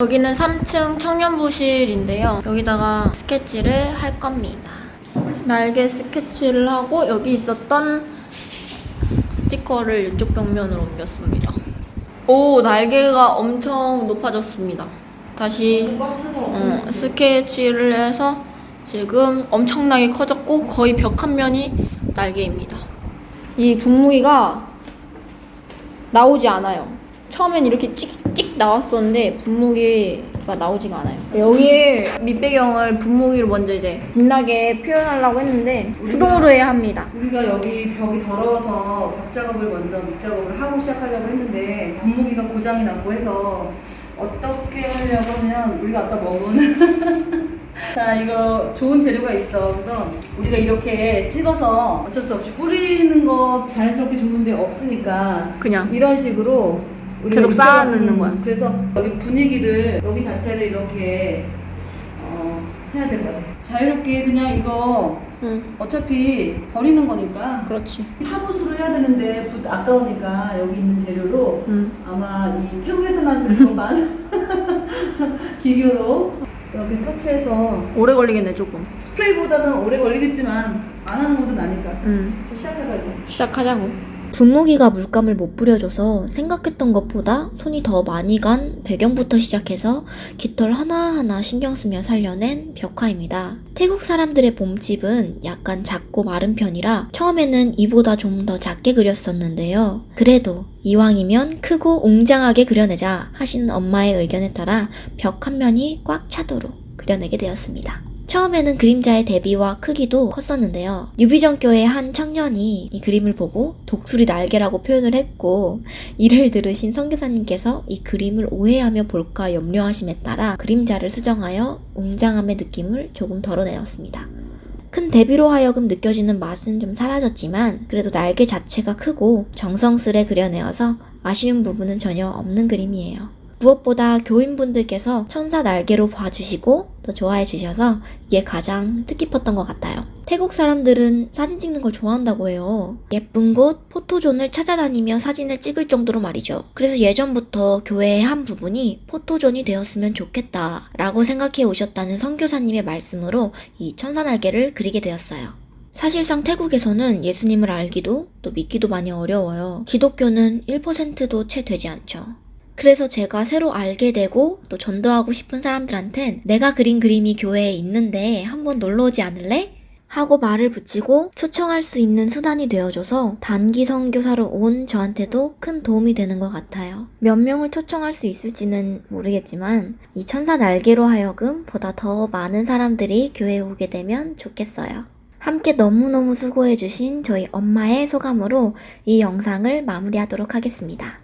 여기는 3층 청년부실인데요. 여기다가 스케치를 할 겁니다. 날개 스케치를 하고 여기 있었던 스티커를 이쪽 벽면으로 옮겼습니다. 오, 날개가 엄청 높아졌습니다. 다시 어, 스케치를 해서 지금 엄청나게 커졌고 거의 벽 한 면이 날개입니다. 이 분무기가 나오지 않아요. 처음엔 이렇게 찍찍 나왔었는데 분무기가 나오지가 않아요. 여기에 밑배경을 분무기로 먼저 이제 빛나게 표현하려고 했는데 수동으로 해야 합니다. 우리가 여기 벽이 더러워서 벽 작업을 먼저 밑 작업을 하고 시작하려고 했는데 분무기가 고장이 났고 해서 어떻게 하려고 하면 우리가 아까 먹은 자 이거 좋은 재료가 있어 그래서 우리가 이렇게 찍어서 어쩔 수 없이 뿌리는 거 자연스럽게 좋은데 없으니까 그냥 이런 식으로 계속 밑 쌓아 작업- 넣는 거야. 그래서 여기 분위기를 여기 자체를 이렇게 어, 해야 될 것 같아 자유롭게 그냥 이거 응, 어차피 버리는 거니까 그렇지. 파붓으로 해야 되는데 붓 아까우니까 여기 있는 재료로 응. 아마 이 태국에서 난 것만 기교로 이렇게 터치해서 오래 걸리겠네 조금. 스프레이보다는 오래 걸리겠지만 안 하는 것도 나니까 응. 시작하자고 시작하자고. 분무기가 물감을 못 뿌려줘서 생각했던 것보다 손이 더 많이 간 배경부터 시작해서 깃털 하나하나 신경 쓰며 살려낸 벽화입니다. 태국 사람들의 몸집은 약간 작고 마른 편이라 처음에는 이보다 좀 더 작게 그렸었는데요. 그래도 이왕이면 크고 웅장하게 그려내자 하시는 엄마의 의견에 따라 벽 한 면이 꽉 차도록 그려내게 되었습니다. 처음에는 그림자의 대비와 크기도 컸었는데요. 유비전교의 한 청년이 이 그림을 보고 독수리 날개라고 표현을 했고 이를 들으신 선교사님께서 이 그림을 오해하며 볼까 염려하심에 따라 그림자를 수정하여 웅장함의 느낌을 조금 덜어내었습니다. 큰 대비로 하여금 느껴지는 맛은 좀 사라졌지만 그래도 날개 자체가 크고 정성스레 그려내어서 아쉬운 부분은 전혀 없는 그림이에요. 무엇보다 교인분들께서 천사 날개로 봐주시고 또 좋아해 주셔서 이게 가장 뜻깊었던 것 같아요. 태국 사람들은 사진 찍는 걸 좋아한다고 해요. 예쁜 곳, 포토존을 찾아다니며 사진을 찍을 정도로 말이죠. 그래서 예전부터 교회의 한 부분이 포토존이 되었으면 좋겠다 라고 생각해 오셨다는 선교사님의 말씀으로 이 천사 날개를 그리게 되었어요. 사실상 태국에서는 예수님을 알기도 또 믿기도 많이 어려워요. 기독교는 1%도 채 되지 않죠. 그래서 제가 새로 알게 되고 또 전도하고 싶은 사람들한텐 내가 그린 그림이 교회에 있는데 한번 놀러 오지 않을래? 하고 말을 붙이고 초청할 수 있는 수단이 되어줘서 단기 선교사로 온 저한테도 큰 도움이 되는 것 같아요. 몇 명을 초청할 수 있을지는 모르겠지만 이 천사 날개로 하여금 보다 더 많은 사람들이 교회에 오게 되면 좋겠어요. 함께 너무너무 수고해주신 저희 엄마의 소감으로 이 영상을 마무리하도록 하겠습니다.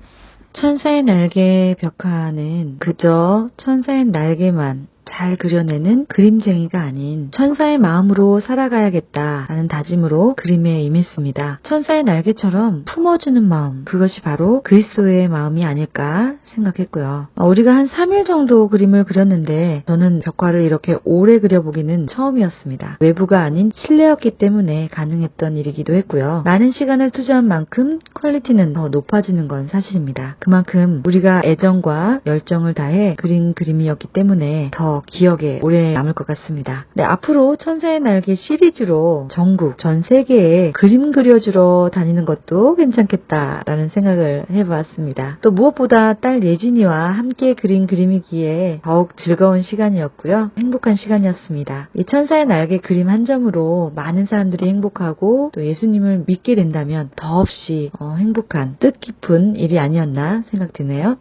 천사의 날개 벽화는 그저 천사의 날개만 잘 그려내는 그림쟁이가 아닌 천사의 마음으로 살아가야겠다라는 다짐으로 그림에 임했습니다. 천사의 날개처럼 품어주는 마음, 그것이 바로 그리스도의 마음이 아닐까 생각했고요. 어, 우리가 한 3일 정도 그림을 그렸는데 저는 벽화를 이렇게 오래 그려보기는 처음이었습니다. 외부가 아닌 실내였기 때문에 가능했던 일이기도 했고요. 많은 시간을 투자한 만큼 퀄리티는 더 높아지는 건 사실입니다. 그만큼 우리가 애정과 열정을 다해 그린 그림이었기 때문에 더 기억에 오래 남을 것 같습니다. 네, 앞으로 천사의 날개 시리즈로 전국, 전 세계에 그림 그려주러 다니는 것도 괜찮겠다라는 생각을 해보았습니다. 또 무엇보다 딸 예진이와 함께 그린 그림이기에 더욱 즐거운 시간이었고요. 행복한 시간이었습니다. 이 천사의 날개 그림 한 점으로 많은 사람들이 행복하고 또 예수님을 믿게 된다면 더없이 어, 행복한 뜻깊은 일이 아니었나 생각되네요.